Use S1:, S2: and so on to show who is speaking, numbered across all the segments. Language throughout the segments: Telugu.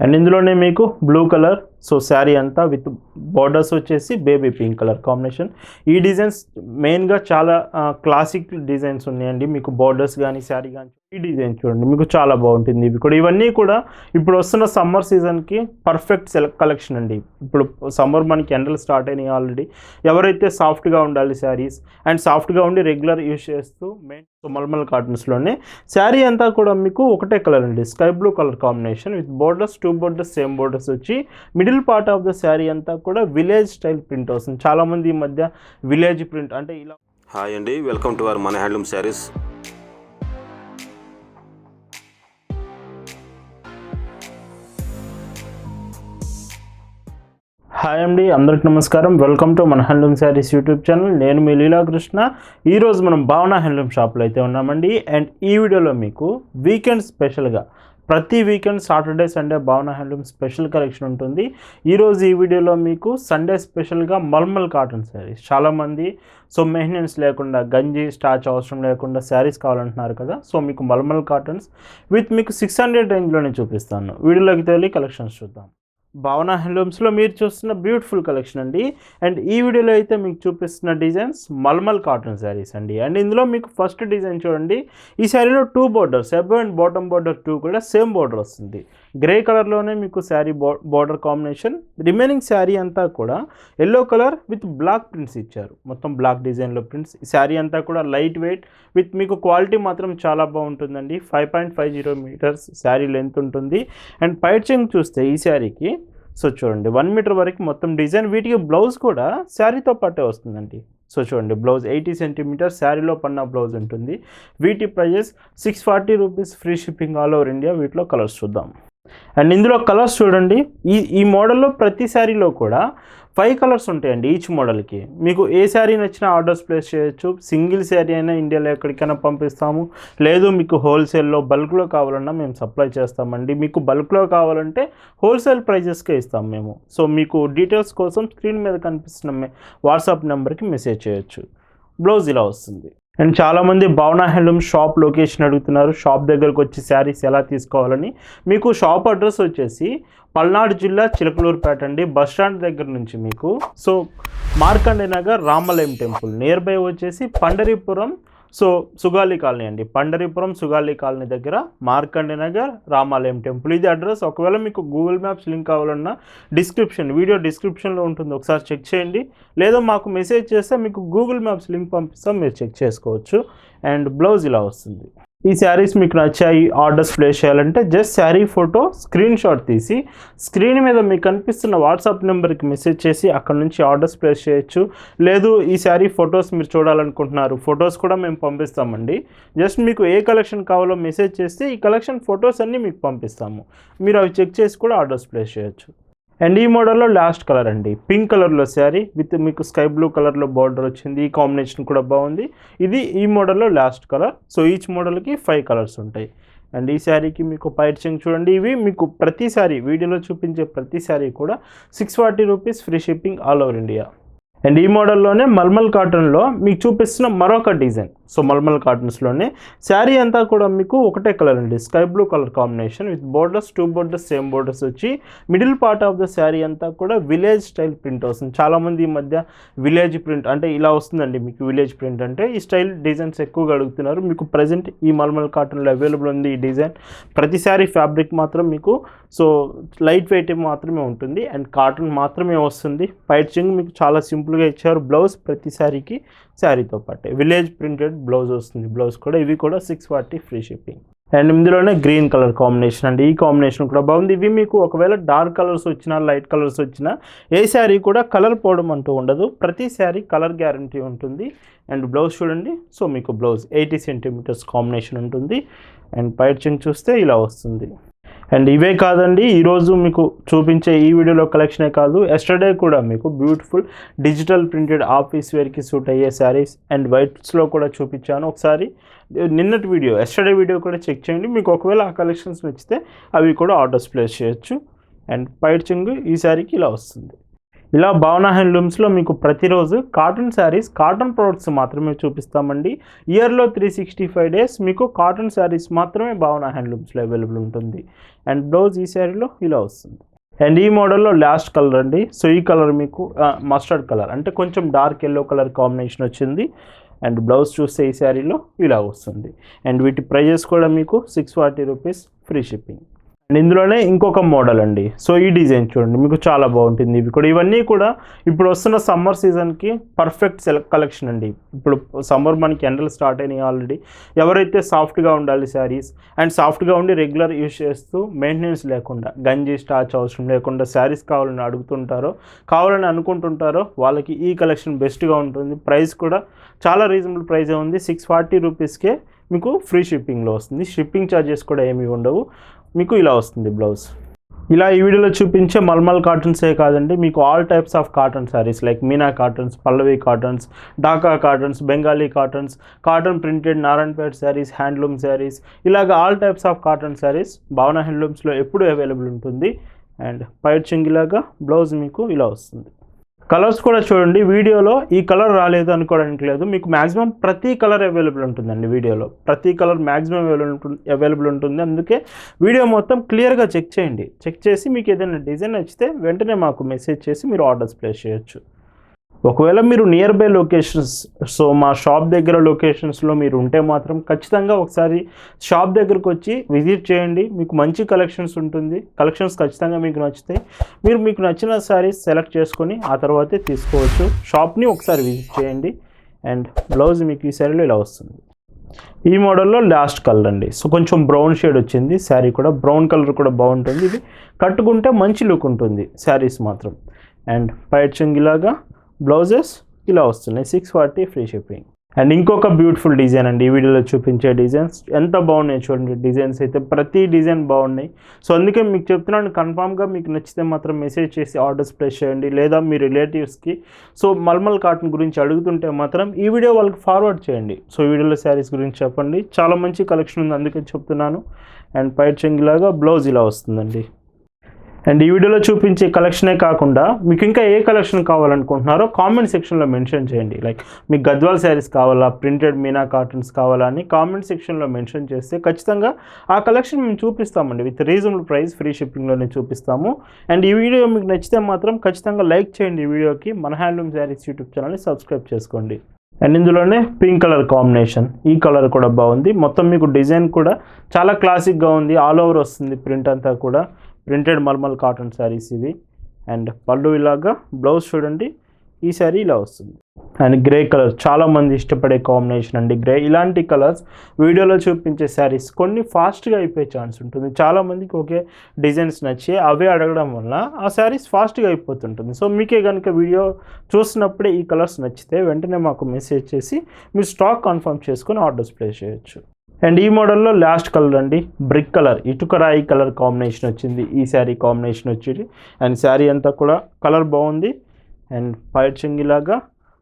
S1: అండ్ ఇందులోనే మీకు బ్లూ కలర్ సో శారీ అంతా విత్ బార్డర్స్ వచ్చేసి బేబీ పింక్ కలర్ కాంబినేషన్ ఈ డిజైన్స్ మెయిన్గా చాలా uh, క్లాసిక్ డిజైన్స్ ఉన్నాయండి. మీకు బార్డర్స్ కానీ శారీ కానీ ఈ డిజైన్ చూడండి మీకు చాలా బాగుంటుంది ఇవి కూడా. ఇవన్నీ కూడా ఇప్పుడు వస్తున్న సమ్మర్ సీజన్కి పర్ఫెక్ట్ సెలెక్ట్ కలెక్షన్ అండి. ఇప్పుడు సమ్మర్ మనకి ఎండలు స్టార్ట్ అయినాయి ఆల్రెడీ ఎవరైతే సాఫ్ట్గా ఉండాలి శారీస్ అండ్ సాఫ్ట్గా ఉండి రెగ్యులర్ యూస్ చేస్తూ మెయిన్ మల్మల్ కాటన్స్లోనే శారీ అంతా కూడా మీకు ఒకటే కలర్ అండి. Sky blue colour combination with borders two borders same borders వచ్చి middle part of the sari అంతా కూడా విలేజ్ స్టైల్ ప్రింట్ వస్తుంది. చాలామంది ఈ మధ్య విలేజ్ ప్రింట్ అంటే ఇలా
S2: హాయ్ అండి వెల్కమ్ టు అవర్ మన హ్యాండ్లూమ్ శారీస్
S1: హాయ్ అండి అందరికి నమస్కారం. వెల్కమ్ టు మన హ్యాండ్లూమ్ శారీస్ యూట్యూబ్ ఛానల్ నేను మీ లీలాకృష్ణ. ఈరోజు మనం భావన హ్యాండ్లూమ్ షాప్లో అయితే ఉన్నామండి. అండ్ ఈ వీడియోలో మీకు వీకెండ్ స్పెషల్గా ప్రతి weekend Saturday Sunday Bhavana handloom special collection ఉంటుంది. ఈరోజు ఈ వీడియోలో మీకు సండే స్పెషల్గా మల్మల్ కాటన్ శారీస్ చాలామంది సో మెయింటెనెన్స్ లేకుండా గంజి స్టాచ్ అవసరం లేకుండా శారీస్ కావాలంటున్నారు కదా. సో మీకు మల్మల్ కాటన్స్ విత్ మీకు సిక్స్ హండ్రెడ్ రేంజ్లోనే చూపిస్తాను. వీడియోలోకి తెలియ కలెక్షన్స్ చూద్దాం. భావన హ్యాండ్లూమ్స్లో మీరు చూస్తున్న బ్యూటిఫుల్ కలెక్షన్ అండి. అండ్ ఈ వీడియోలో అయితే మీకు చూపిస్తున్న డిజైన్స్ మల్మల్ కాటన్ శారీస్ అండి. అండ్ ఇందులో మీకు ఫస్ట్ డిజైన్ చూడండి. ఈ శారీలో two borders above and bottom border two కూడా సేమ్ బోర్డర్ వస్తుంది. గ్రే కలర్లోనే మీకు శారీ బో బార్డర్ కాంబినేషన్. రిమైనింగ్ శారీ అంతా కూడా yellow colour with black prints ఇచ్చారు. మొత్తం బ్లాక్ డిజైన్లో ప్రింట్స్. ఈ శారీ అంతా కూడా లైట్ వెయిట్ విత్ మీకు క్వాలిటీ మాత్రం చాలా బాగుంటుందండి. Five point five zero metres sari length ఉంటుంది. అండ్ పైచింగ్ చూస్తే ఈ శారీకి సో చూడండి వన్ మీటర్ వరకు మొత్తం డిజైన్. వీటికి బ్లౌజ్ కూడా శారీతో పాటే వస్తుందండి. సో చూడండి బ్లౌజ్ ఎయిటీ సెంటీమీటర్ శారీలో పన్న బ్లౌజ్ ఉంటుంది. వీటి prices six forty rupees free shipping all over India. వీటిలో కలర్స్ చూద్దాం. అండ్ ఇందులో కలర్స్ చూడండి. ఈ ఈ మోడల్లో ప్రతి శారీలో కూడా ఫైవ్ కలర్స్ ఉంటాయండి ఈచ్ మోడల్కి. మీకు ఏ శారీ నచ్చినా ఆర్డర్స్ ప్లేస్ చేయొచ్చు. సింగిల్ శారీ అయినా ఇండియాలో ఎక్కడికైనా పంపిస్తాము. లేదు మీకు హోల్సేల్లో బల్క్లో కావాలన్నా మేము సప్లై చేస్తామండి. మీకు బల్క్లో కావాలంటే హోల్సేల్ ప్రైజెస్కే ఇస్తాం మేము. సో మీకు డీటెయిల్స్ కోసం స్క్రీన్ మీద కనిపిస్తున్న వాట్సాప్ నెంబర్కి మెసేజ్ చేయొచ్చు. బ్లౌజ్ ఇలా వస్తుంది. అండ్ చాలామంది భావన హ్యాండ్లూమ్ షాప్ లొకేషన్ అడుగుతున్నారు. షాప్ దగ్గరకు వచ్చి శారీస్ ఎలా తీసుకోవాలని. మీకు షాప్ అడ్రస్ వచ్చేసి పల్నాడు జిల్లా చిలకలూరుపేట అండి. బస్ స్టాండ్ దగ్గర నుంచి మీకు. So Markande Nagar Ramalayam temple. Nearby వచ్చేసి పండరీపురం సో సుగాలి కాలనీ అండి. పండరీపురం సుగాలి కాలనీ దగ్గర మార్కండే నగర్ రామాలయం టెంపుల్. ఇది అడ్రస్. ఒకవేళ మీకు గూగుల్ మ్యాప్స్ లింక్ కావాలన్నా డిస్క్రిప్షన్ వీడియో డిస్క్రిప్షన్లో ఉంటుంది. ఒకసారి చెక్ చేయండి. లేదా మాకు మెసేజ్ చేస్తే మీకు గూగుల్ మ్యాప్స్ లింక్ పంపిస్తాం. మీరు చెక్ చేసుకోవచ్చు. అండ్ బ్లౌజ్ ఇలా వస్తుంది. ఈ శారీస్ మీకు నచ్చాయి ఆర్డర్స్ ప్లేస్ చేయాలంటే just sari photo screenshot తీసి స్క్రీన్ మీద మీకు కనిపిస్తున్న వాట్సాప్ నెంబర్కి మెసేజ్ చేసి అక్కడ నుంచి ఆర్డర్స్ ప్లేస్ చేయొచ్చు. లేదు ఈ శారీ ఫొటోస్ మీరు చూడాలనుకుంటున్నారు ఫొటోస్ కూడా మేము పంపిస్తామండి. జస్ట్ మీకు ఏ కలెక్షన్ కావాలో మెసేజ్ చేస్తే ఈ కలెక్షన్ ఫొటోస్ అన్నీ మీకు పంపిస్తాము. మీరు అవి చెక్ చేసి కూడా ఆర్డర్స్ ప్లేస్ చేయొచ్చు. అండ్ ఈ మోడల్లో లాస్ట్ కలర్ అండి. పింక్ కలర్లో శారీ విత్ మీకు స్కై బ్లూ కలర్లో బార్డర్ వచ్చింది. ఈ కాంబినేషన్ కూడా బాగుంది. ఇది ఈ మోడల్లో లాస్ట్ కలర్. సో ఈచ్ మోడల్కి ఫైవ్ కలర్స్ ఉంటాయి. అండ్ ఈ శారీకి మీకు పైర్చింగ్ చూడండి. ఇవి మీకు ప్రతి శారీ వీడియోలో చూపించే ప్రతి శారీ కూడా six forty rupees free shipping all over India. And ఈ మోడల్లోనే మల్మల్ కాటన్లో మీకు చూపిస్తున్న మరొక డిజైన్. సో మల్మల్ కాటన్స్లోనే. శారీ అంతా కూడా మీకు ఒకటే కలర్ అండి. Sky blue colour combination with borders. Two borders same borders వచ్చి middle part of the sari అంతా కూడా విలేజ్ స్టైల్ ప్రింట్ వస్తుంది. చాలామంది ఈ మధ్య విలేజ్ ప్రింట్ అంటే ఇలా వస్తుందండి మీకు విలేజ్ ప్రింట్ అంటే ఈ స్టైల్ డిజైన్స్ ఎక్కువగా అడుగుతున్నారు. మీకు ప్రజెంట్ ఈ మల్మల్ కాటన్లో అవైలబుల్ ఉంది ఈ డిజైన్. ప్రతి శారీ ఫ్యాబ్రిక్ మాత్రం మీకు సో లైట్ వెయిట్ మాత్రమే ఉంటుంది. అండ్ కాటన్ మాత్రమే వస్తుంది. పైచింగ్ మీకు చాలా సింపుల్గా ఇచ్చారు. బ్లౌజ్ ప్రతి శారీకి శారీతో పాటే. విలేజ్ ప్రింటెడ్ బ్లౌజ్ వస్తుంది. బ్లౌజ్ కూడా ఇవి కూడా six forty free shipping and ఇందులోనే గ్రీన్ కలర్ కాంబినేషన్ అండి. ఈ కాంబినేషన్ కూడా బాగుంది. ఇవి మీకు ఒకవేళ డార్క్ కలర్స్ వచ్చినా లైట్ కలర్స్ వచ్చినా ఏ శారీ కూడా కలర్ పోవడం అంటూ ఉండదు. ప్రతి శారీ కలర్ గ్యారంటీ ఉంటుంది. అండ్ బ్లౌజ్ చూడండి. సో మీకు బ్లౌజ్ ఎయిటీ సెంటీమీటర్స్ కాంబినేషన్ ఉంటుంది. అండ్ పైచింగ్ చూస్తే ఇలా వస్తుంది. అండ్ ఇవే కాదండి ఈరోజు మీకు చూపించే ఈ వీడియోలో కలెక్షనే కాదు ఎస్టర్డే కూడా మీకు బ్యూటిఫుల్ డిజిటల్ ప్రింటెడ్ ఆఫీస్ వేర్కి సూట్ అయ్యే శారీస్ అండ్ వైట్స్లో కూడా చూపించాను. ఒకసారి నిన్నటి వీడియో ఎస్టర్డే వీడియో కూడా చెక్ చేయండి. మీకు ఒకవేళ ఆ కలెక్షన్స్ నచ్చితే అవి కూడా ఆర్డర్స్ ప్లేస్ చేయొచ్చు. అండ్ పైట్ చింగు ఈ శారీకి ఇలా వస్తుంది. ఇలా భావన హ్యాండ్లూమ్స్లో మీకు ప్రతిరోజు కాటన్ శారీస్ కాటన్ ప్రోడక్ట్స్ మాత్రమే చూపిస్తామండి. ఇయర్లో త్రీ సిక్స్టీ ఫైవ్ డేస్ మీకు కాటన్ శారీస్ మాత్రమే భావన హ్యాండ్లూమ్స్లో అవైలబుల్ ఉంటుంది. అండ్ బ్లౌజ్ ఈ శారీలో ఇలా వస్తుంది. అండ్ ఈ మోడల్లో లాస్ట్ కలర్ అండి. సో ఈ కలర్ మీకు మస్టర్డ్ కలర్. అంటే కొంచెం డార్క్ ఎల్లో కలర్ కాంబినేషన్ వచ్చింది. అండ్ బ్లౌజ్ చూస్తే ఈ శారీలో ఇలా వస్తుంది. అండ్ వీటి ప్రైజెస్ కూడా మీకు six forty rupees free shipping. And ఇందులోనే ఇంకొక మోడల్ అండి. సో ఈ డిజైన్ చూడండి. మీకు చాలా బాగుంటుంది. ఇవి కూడా ఇవన్నీ కూడా ఇప్పుడు వస్తున్న సమ్మర్ సీజన్కి పర్ఫెక్ట్ సెలెక్ట్ కలెక్షన్ అండి. ఇప్పుడు సమ్మర్ మనకి ఎండలు స్టార్ట్ అయినాయి ఆల్రెడీ. ఎవరైతే సాఫ్ట్గా ఉండాలి శారీస్ అండ్ సాఫ్ట్గా ఉండి రెగ్యులర్ యూస్ చేస్తూ మెయింటెనెన్స్ లేకుండా గంజి స్టాచ్ అవసరం లేకుండా శారీస్ కావాలని అడుగుతుంటారో కావాలని అనుకుంటుంటారో వాళ్ళకి ఈ కలెక్షన్ బెస్ట్గా ఉంటుంది. ప్రైస్ కూడా చాలా రీజనబుల్ ప్రైజే ఉంది. సిక్స్ ఫార్టీ రూపీస్కే మీకు ఫ్రీ షిప్పింగ్లో వస్తుంది. షిప్పింగ్ ఛార్జెస్ కూడా ఏమీ ఉండవు. మీకు ఇలా వస్తుంది బ్లౌజ్. ఇలా ఈ వీడియోలో చూపించే మల్మల్ కాటన్సే కాదండి మీకు all types of cotton saris like Meena cottons Pallavi cottons Dhaka cottons Bengali cottons cotton printed Narayanpet saris handloom saris ఇలాగ all types of cotton saris Bhavana హ్యాండ్లూమ్స్లో ఎప్పుడూ అవైలబుల్ ఉంటుంది. అండ్ పైట్ చింగిలాగా బ్లౌజ్ మీకు ఇలా వస్తుంది. కలర్స్ కూడా చూడండి వీడియోలో ఈ కలర్ రాలేదు అనుకోవడానికి లేదు. మీకు మ్యాక్సిమం ప్రతి కలర్ అవైలబుల్ ఉంటుందండి వీడియోలో. ప్రతి కలర్ మ్యాక్సిమం అవైలబుల్ ఉంటుంది. అందుకే వీడియో మొత్తం క్లియర్గా చెక్ చేయండి. చెక్ చేసి మీకు ఏదైనా డిజైన్ నచ్చితే వెంటనే మాకు మెసేజ్ చేసి మీరు ఆర్డర్స్ ప్లేస్ చేయొచ్చు. ఒకవేళ మీరు నియర్ బై లొకేషన్స్ సో మా షాప్ దగ్గర లొకేషన్స్లో మీరు ఉంటే మాత్రం ఖచ్చితంగా ఒకసారి షాప్ దగ్గరకు వచ్చి విజిట్ చేయండి. మీకు మంచి కలెక్షన్స్ ఉంటుంది. కలెక్షన్స్ ఖచ్చితంగా మీకు నచ్చుతాయి. మీరు మీకు నచ్చిన శారీస్ సెలెక్ట్ చేసుకొని ఆ తర్వాతే తీసుకోవచ్చు. షాప్ని ఒకసారి విజిట్ చేయండి. అండ్ బ్లౌజ్ మీకు ఈ శారీలో ఇలా వస్తుంది. ఈ మోడల్లో లాస్ట్ కలర్ అండి. సో కొంచెం బ్రౌన్ షేడ్ వచ్చింది. శారీ కూడా బ్రౌన్ కలర్ కూడా బాగుంటుంది. ఇది కట్టుకుంటే మంచి లుక్ ఉంటుంది. శారీస్ మాత్రం. అండ్ పైట్ చెంగిలాగా బ్లౌజెస్ ఇలా వస్తున్నాయి. Six forty free shipping and ఇంకొక బ్యూటిఫుల్ డిజైన్ అండి. ఈ వీడియోలో చూపించే డిజైన్స్ ఎంత బాగున్నాయి చూడండి. డిజైన్స్ అయితే ప్రతి డిజైన్ బాగున్నాయి. సో అందుకే మీకు చెప్తున్నాను కన్ఫామ్గా మీకు నచ్చితే మాత్రం మెసేజ్ చేసి ఆర్డర్స్ ప్లేస్ చేయండి. లేదా మీ రిలేటివ్స్కి సో మల్మల్ కాటన్ గురించి అడుగుతుంటే మాత్రం ఈ వీడియో వాళ్ళకి ఫార్వర్డ్ చేయండి. సో ఈ వీడియోలో శారీస్ గురించి చెప్పండి. చాలా మంచి కలెక్షన్ ఉంది. అందుకే చెప్తున్నాను. అండ్ పైట్ చెంగిలాగా బ్లౌజ్ ఇలా వస్తుందండి. అండ్ ఈ వీడియోలో చూపించే కలెక్షనే కాకుండా మీకు ఇంకా ఏ కలెక్షన్ కావాలనుకుంటున్నారో కామెంట్ సెక్షన్లో మెన్షన్ చేయండి. లైక్ మీకు గద్వాల్ శారీస్ కావాలా ప్రింటెడ్ మీనా కాటన్స్ కావాలా అని కామెంట్ సెక్షన్లో మెన్షన్ చేస్తే ఖచ్చితంగా ఆ కలెక్షన్ మేము చూపిస్తామండి. విత్ రీజనబుల్ ప్రైస్ ఫ్రీ షిప్పింగ్లోనే చూపిస్తాము. అండ్ ఈ వీడియో మీకు నచ్చితే మాత్రం ఖచ్చితంగా లైక్ చేయండి ఈ వీడియోకి. మన హ్యాండ్లూమ్ శారీస్ యూట్యూబ్ ఛానల్ని సబ్స్క్రైబ్ చేసుకోండి. అండ్ ఇందులోనే పింక్ కలర్ కాంబినేషన్ ఈ కలర్ కూడా బాగుంది. మొత్తం మీకు డిజైన్ కూడా చాలా క్లాసిక్గా ఉంది. ఆల్ ఓవర్ వస్తుంది ప్రింట్ అంతా కూడా. ప్రింటెడ్ మల్మల్ కాటన్ శారీస్ ఇవి. అండ్ పళ్ళు ఇలాగా బ్లౌజ్ చూడండి ఈ శారీ ఇలా వస్తుంది. అండ్ గ్రే కలర్ చాలామంది ఇష్టపడే కాంబినేషన్ అండి గ్రే. ఇలాంటి కలర్స్ వీడియోలో చూపించే శారీస్ కొన్ని ఫాస్ట్గా అయిపోయే ఛాన్స్ ఉంటుంది. చాలామందికి ఒకే డిజైన్స్ నచ్చి అవే అడగడం వల్ల ఆ శారీస్ ఫాస్ట్గా అయిపోతుంటుంది. సో మీకే కనుక వీడియో చూసినప్పుడే ఈ కలర్స్ నచ్చితే వెంటనే మాకు మెసేజ్ చేసి మీరు స్టాక్ కన్ఫర్మ్ చేసుకొని ఆర్డర్స్ ప్లేస్ చేయొచ్చు. అండ్ ఈ మోడల్లో లాస్ట్ కలర్ అండి. బ్రిక్ కలర్ ఇటుక రాయి కలర్ కాంబినేషన్ వచ్చింది. ఈ శారీ కాంబినేషన్ వచ్చింది. అండ్ శారీ అంతా కూడా కలర్ బాగుంది. అండ్ పైట్ చెంగిలాగా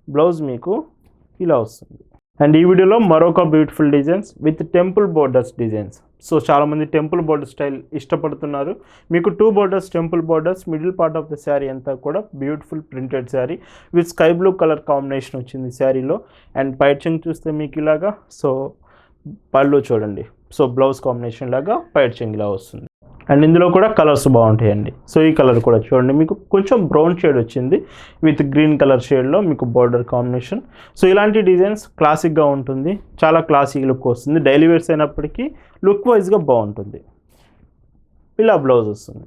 S1: బ్లౌజ్ మీకు ఇలా వస్తుంది. అండ్ ఈ వీడియోలో మరొక beautiful designs with temple borders designs so చాలామంది టెంపుల్ బోర్డర్ స్టైల్ ఇష్టపడుతున్నారు. మీకు two borders temple borders middle part of the sari అంతా కూడా beautiful printed sari with sky blue colour combination వచ్చింది శారీలో అండ్ పైట్ చెంగ్ చూస్తే మీకు ఇలాగా. సో పళ్ళు చూడండి. సో బ్లౌజ్ కాంబినేషన్ లాగా పైట్ చెంగిలా వస్తుంది. అండ్ ఇందులో కూడా కలర్స్ బాగుంటాయండి. సో ఈ కలర్ కూడా చూడండి. మీకు కొంచెం బ్రౌన్ షేడ్ వచ్చింది. విత్ గ్రీన్ కలర్ షేడ్లో మీకు బార్డర్ కాంబినేషన్. సో ఇలాంటి డిజైన్స్ క్లాసిక్గా ఉంటుంది. చాలా క్లాసిక్ లుక్ వస్తుంది. డైలీ వేర్స్ అయినప్పటికీ లుక్ వైజ్గా బాగుంటుంది. ఇలా బ్లౌజ్ వస్తుంది.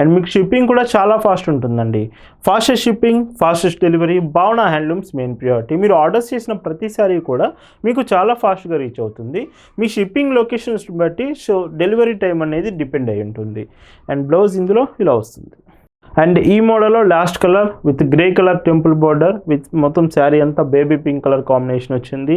S1: అండ్ మీకు షిప్పింగ్ కూడా చాలా ఫాస్ట్ ఉంటుందండి. Fastest shipping fastest delivery Bhavana handlooms main priority మీరు ఆర్డర్స్ చేసిన ప్రతిసారి కూడా మీకు చాలా ఫాస్ట్గా రీచ్ అవుతుంది. మీ షిప్పింగ్ లొకేషన్స్ బట్టి సో డెలివరీ టైం అనేది డిపెండ్ అయి ఉంటుంది. అండ్ బ్లౌజ్ ఇందులో ఇలా వస్తుంది. అండ్ ఈ మోడల్లో last colour with grey colour temple border with మొత్తం శారీ అంతా బేబీ పింక్ కలర్ కాంబినేషన్ వచ్చింది.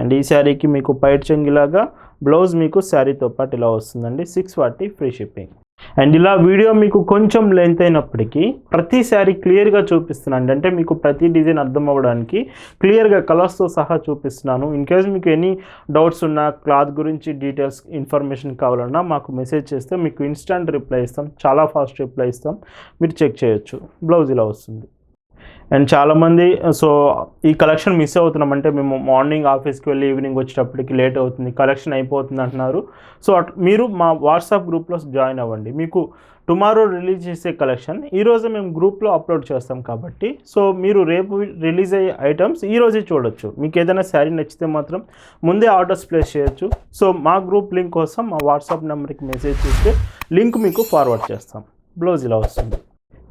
S1: అండ్ ఈ శారీకి మీకు పైట్ చెంగిలాగా బ్లౌజ్ మీకు శారీతో పాటు ఇలా వస్తుందండి. Six forty free shipping and ఇలా వీడియో మీకు కొంచెం లెంత్ అయినప్పటికీ ప్రతిసారి క్లియర్గా చూపిస్తున్నాను. అంటే మీకు ప్రతి డిజైన్ అర్థం అవ్వడానికి క్లియర్గా కలర్స్తో సహా చూపిస్తున్నాను. ఇన్ కేస్ మీకు ఎనీ డౌట్స్ ఉన్నా క్లాత్ గురించి డీటెయిల్స్ ఇన్ఫర్మేషన్ కావాలన్నా మాకు మెసేజ్ చేస్తే మీకు ఇన్స్టాంట్ రిప్లై ఇస్తాం. చాలా ఫాస్ట్ రిప్లై ఇస్తాం. మీరు చెక్ చేయొచ్చు. బ్లౌజ్ ఇలా వస్తుంది. అండ్ చాలామంది సో ఈ కలెక్షన్ మిస్ అవుతున్నాం. అంటే మేము మార్నింగ్ ఆఫీస్కి వెళ్ళి ఈవినింగ్ వచ్చేటప్పటికి లేట్ అవుతుంది కలెక్షన్ అయిపోతుంది అంటున్నారు. సో అట్ మీరు మా వాట్సాప్ గ్రూప్లో జాయిన్ అవ్వండి. మీకు టుమారో రిలీజ్ చేసే కలెక్షన్ ఈరోజు మేము గ్రూప్లో అప్లోడ్ చేస్తాం కాబట్టి. సో మీరు రేపు రిలీజ్ అయ్యే ఐటమ్స్ ఈరోజే చూడొచ్చు. మీకు ఏదైనా శారీ నచ్చితే మాత్రం ముందే ఆర్డర్స్ ప్లేస్ చేయొచ్చు. సో మా గ్రూప్ లింక్ కోసం మా వాట్సాప్ నెంబర్కి మెసేజ్ చేస్తే లింక్ మీకు ఫార్వర్డ్ చేస్తాం. బ్లౌజ్ ఇలా వస్తుంది.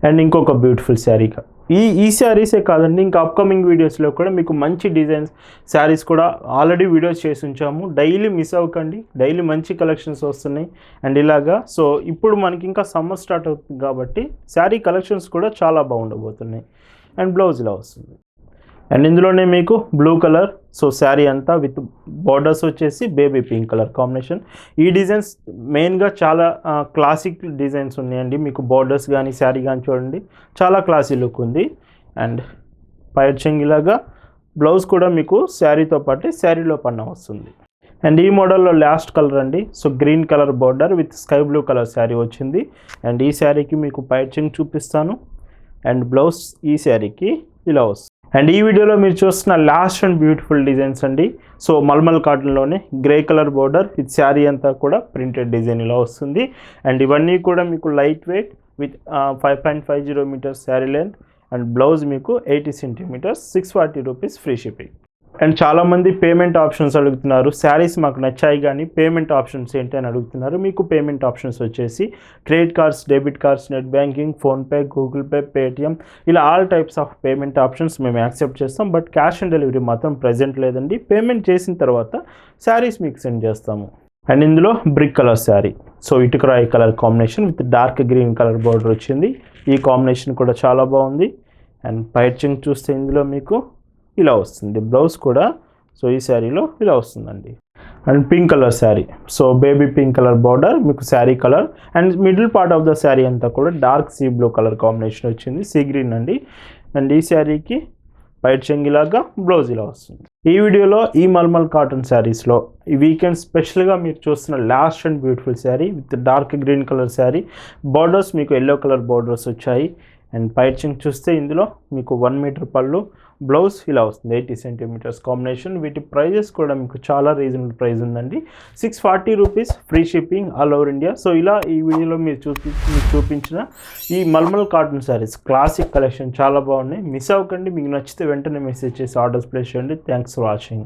S1: అండ్ ఇంకొక బ్యూటిఫుల్ శారీగా ఈ ఈ శారీసే కాదండి ఇంకా అప్కమింగ్ వీడియోస్లో కూడా మీకు మంచి డిజైన్స్ శారీస్ కూడా ఆల్రెడీ వీడియోస్ చేసి ఉంచాము. డైలీ మిస్ అవ్వకండి డైలీ మంచి కలెక్షన్స్ వస్తున్నాయి. అండ్ ఇలాగా సో ఇప్పుడు మనకి ఇంకా సమ్మర్ స్టార్ట్ అవుతుంది కాబట్టి శారీ కలెక్షన్స్ కూడా చాలా బాగుండబోతున్నాయి. అండ్ బ్లౌజ్ ఇలా వస్తుంది. అండ్ ఇందులోనే మీకు బ్లూ కలర్ సో శారీ అంతా విత్ బార్డర్స్ వచ్చేసి బేబీ పింక్ కలర్ కాంబినేషన్ ఈ డిజైన్స్ మెయిన్గా చాలా క్లాసిక్ డిజైన్స్ ఉన్నాయండి. మీకు బార్డర్స్ కానీ శారీ కానీ చూడండి. చాలా క్లాసీ లుక్ ఉంది. అండ్ పైర్ చెంగిలాగా బ్లౌజ్ కూడా మీకు శారీతో పాటు శారీలో పన్న వస్తుంది. అండ్ ఈ మోడల్లో లాస్ట్ కలర్ అండి. So green colour border with sky blue colour sari వచ్చింది. అండ్ ఈ శారీకి మీకు పైచింగ్ చూపిస్తాను. అండ్ బ్లౌజ్ ఈ శారీకి ఇలా వస్తుంది. అండ్ ఈ వీడియోలో మీరు చూస్తున్న లాస్ట్ అండ్ బ్యూటిఫుల్ డిజైన్స్ అండి. So mulmul కాటన్లోనే grey colour border with sari అంతా కూడా ప్రింటెడ్ డిజైన్ ఇలా వస్తుంది. అండ్ ఇవన్నీ కూడా మీకు light weight with five point five zero metres sari length and blouse మీకు eighty centimetres six forty rupees free shipping and చాలామంది పేమెంట్ ఆప్షన్స్ అడుగుతున్నారు. శారీస్ మాకు నచ్చాయి కానీ పేమెంట్ ఆప్షన్స్ ఏంటి అని అడుగుతున్నారు. మీకు పేమెంట్ ఆప్షన్స్ వచ్చేసి credit cards debit cards net banking PhonePe Google Pay Paytm ఇలా all types of payment options మేము యాక్సెప్ట్ చేస్తాం. బట్ క్యాష్ ఆన్ డెలివరీ మాత్రం ప్రజెంట్ లేదండి. పేమెంట్ చేసిన తర్వాత శారీస్ మీకు సెండ్ చేస్తాము. అండ్ ఇందులో brick colour sari. So ఇటుకరాయి colour combination with dark green colour border వచ్చింది. ఈ కాంబినేషన్ కూడా చాలా బాగుంది. అండ్ పైచింగ్ చూస్తే ఇందులో మీకు ఇలా వస్తుంది. బ్లౌజ్ కూడా సో ఈ శారీలో ఇలా వస్తుందండి. And pink colour sari. So baby pink colour border మీకు sari colour. And middle part of the sari అంతా కూడా dark sea blue colour combination వచ్చింది. సీ గ్రీన్ అండి. అండ్ ఈ శారీకి వైట్ చెంగిలాగా బ్లౌజ్ ఇలా వస్తుంది. ఈ వీడియోలో ఈ మల్మల్ కాటన్ శారీస్లో ఈ వీకెండ్ స్పెషల్గా మీరు చూస్తున్న last and beautiful sari with dark green colour sari. Borders మీకు ఎల్లో కలర్ బార్డర్స్ వచ్చాయి. అండ్ పైచింగ్ చూస్తే ఇందులో మీకు వన్ మీటర్ పళ్ళు బ్లౌజ్ ఇలా వస్తుంది ఎయిటీ సెంటీమీటర్స్ కాంబినేషన్. వీటి ప్రైజెస్ కూడా మీకు చాలా రీజనబుల్ ప్రైస్ ఉందండి. Six forty rupees free shipping all over India. So ఇలా ఈ వీడియోలో మీరు చూపి మీకు చూపించిన ఈ mulmul cotton saris classic collection చాలా బాగున్నాయి. మిస్ అవ్వకండి మీకు నచ్చితే వెంటనే మెసేజ్ చేసి ఆర్డర్స్ ప్లేస్ చేయండి. Thanks for watching.